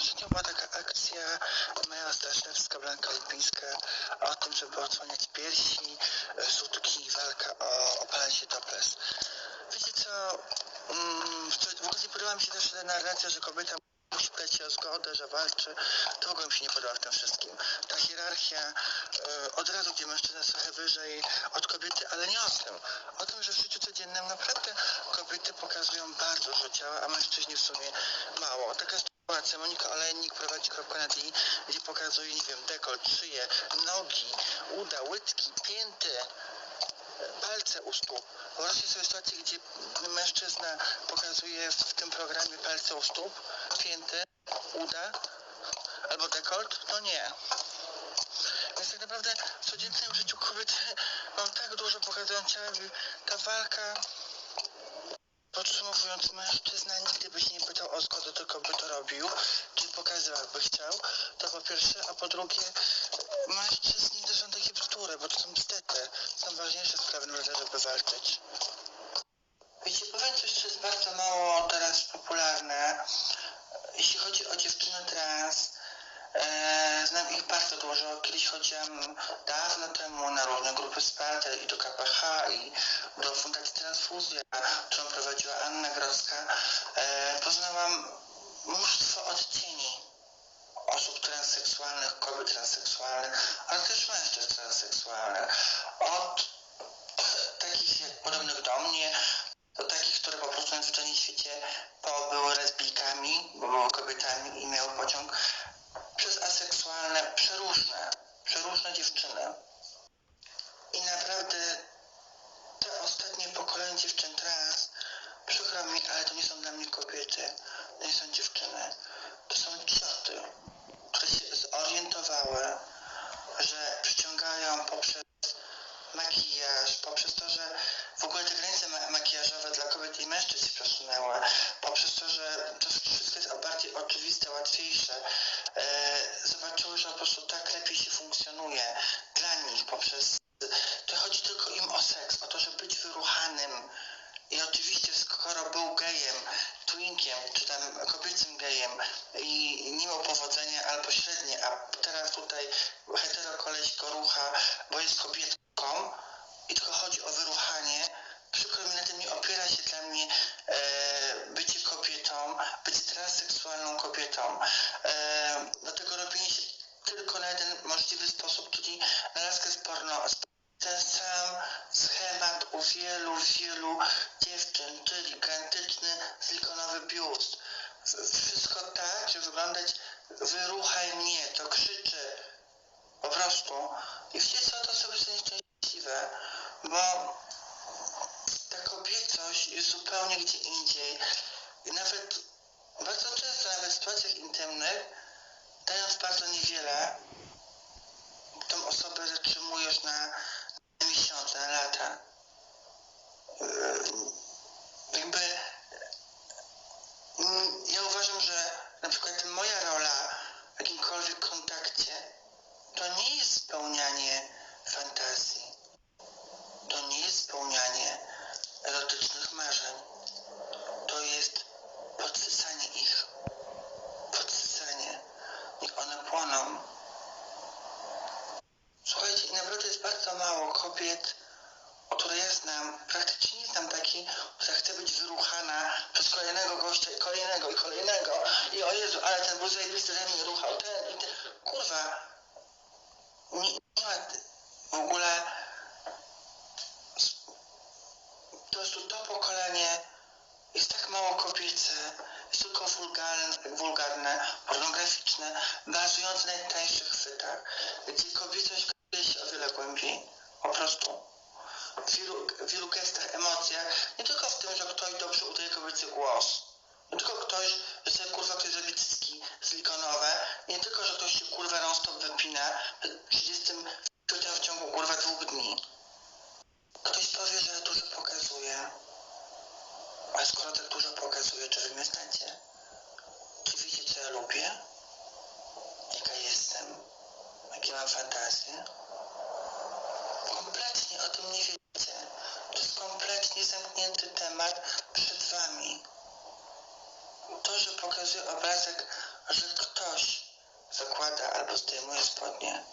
ostatnio była taka akcja Maja Staszewska, Blanka Lipińska o tym, żeby odsłaniać piersi, e, sutki, walka o opalanie topless. Wiecie co, mm, w ogóle nie podoba mi się też ta narracja, że kobieta musi pytać o zgodę, że walczy. To w ogóle mi się nie podoba w tym wszystkim. Ta hierarchia e, od razu, gdzie mężczyzna jest trochę wyżej od kobiety, ale nie o tym. O tym, że w życiu codziennym naprawdę kobiety pokazują bardzo dużo ciała, a mężczyźni w sumie mało. Taka sytuacja, Monika Olejnik prowadzi kropkę na i, gdzie pokazuje, nie wiem, dekolt, szyję, nogi, uda, łydki, pięty, palce u stóp. Wyobraźcie sobie sytuację, gdzie mężczyzna pokazuje w tym programie palce u stóp, pięty, uda albo dekolt? No nie. Więc tak naprawdę w codziennym życiu kobiety mam tak dużo pokazują ciała, ta walka Podsumowując, mężczyzna nigdy by się nie pytał o zgodę, tylko by to robił, czy pokazywał, jakby chciał, to po pierwsze, a po drugie, mężczyzn nigdy są takie bo to są bzdety, są ważniejsze sprawy na żeby walczyć. Wiecie, powiem coś, co jest bardzo mało teraz popularne, jeśli chodzi o dziewczyny trans, e, znam ich bardzo dużo. Kiedyś chodziłam dawno temu na różne grupy wsparcia i do KPH i do Fundacji Transfuzja, którą prowadziła Anna Grodzka. E, poznałam mnóstwo odcieni osób transseksualnych, kobiet transseksualnych, ale też mężczyzn transseksualnych. Od takich podobnych do mnie, do takich, które po prostu na zwyczajnym świecie były lesbijkami, bo były kobietami i miały pociąg, przez aseksualne, przeróżne, przeróżne dziewczyny. I naprawdę te ostatnie pokolenie dziewczyn trans, przykro mi, ale to nie są dla mnie kobiety, to nie są dziewczyny, to są cioty, że przyciągają poprzez makijaż, poprzez to, że w ogóle te granice ma makijażowe dla kobiet i mężczyzn się przesunęły, poprzez to, że to wszystko jest bardziej oczywiste, łatwiejsze, e, zobaczyły, że po prostu tak lepiej się funkcjonuje dla nich poprzez to chodzi tylko im o seks, o to, żeby być wyruchanym. I oczywiście skoro był gejem, twinkiem, czy tam kobiecym gejem i nie miał powodzenia albo średnie, a tutaj hetero koleś go rucha, bo jest kobietką i tylko chodzi o wyruchanie, przykro mi na tym nie opiera się dla mnie e, bycie kobietą, bycie transseksualną kobietą. E, dlatego robienie się tylko na jeden możliwy sposób, czyli na laskę z porno. Ten sam schemat u wielu, wielu dziewczyn, czyli gigantyczny silikonowy biust. Wszystko tak, żeby wyglądać wyruchaj bardzo niewiele, tą osobę zatrzymujesz na lata. Jakby mm, ja uważam, że na przykład moja rola w jakimkolwiek kontakcie to nie jest spełnianie fantazji. To nie jest spełnianie erotycznych marzeń. To jest podsycanie ich. Podsycanie. Niech one płoną. Słuchajcie, i naprawdę jest bardzo kobiet, które ja znam, praktycznie nie znam takiej, która chce być wyruchana przez kolejnego gościa i kolejnego i kolejnego. I o Jezu, ale ten był zajebisty, ten mnie ruchał, ten i ten. Kurwa, nie, nie ma w ogóle po prostu to pokolenie jest tak mało kobiece, jest tylko wulgarne, wulgarne pornograficzne, bazujące na najtańszych chwytach, gdzie kobiecość kryje się o wiele głębiej. Po prostu. Wielu, wielu gestach, emocjach, nie tylko w tym, że ktoś dobrze udaje kobiecy głos, nie tylko ktoś, że sobie kurwa ktoś zrobi cycki silikonowe, nie tylko, że ktoś się kurwa non stop wypina przed 30 w ciągu kurwa dwóch dni. Ktoś powie, że dużo pokazuje. A skoro tak dużo pokazuje, czy wy mnie znacie? Czy wiecie, co ja lubię? Jaka jestem? Jakie mam fantazje? O tym nie wiecie. To jest kompletnie zamknięty temat przed wami. To, że pokazuję obrazek że ktoś zakłada albo zdejmuje spodnie?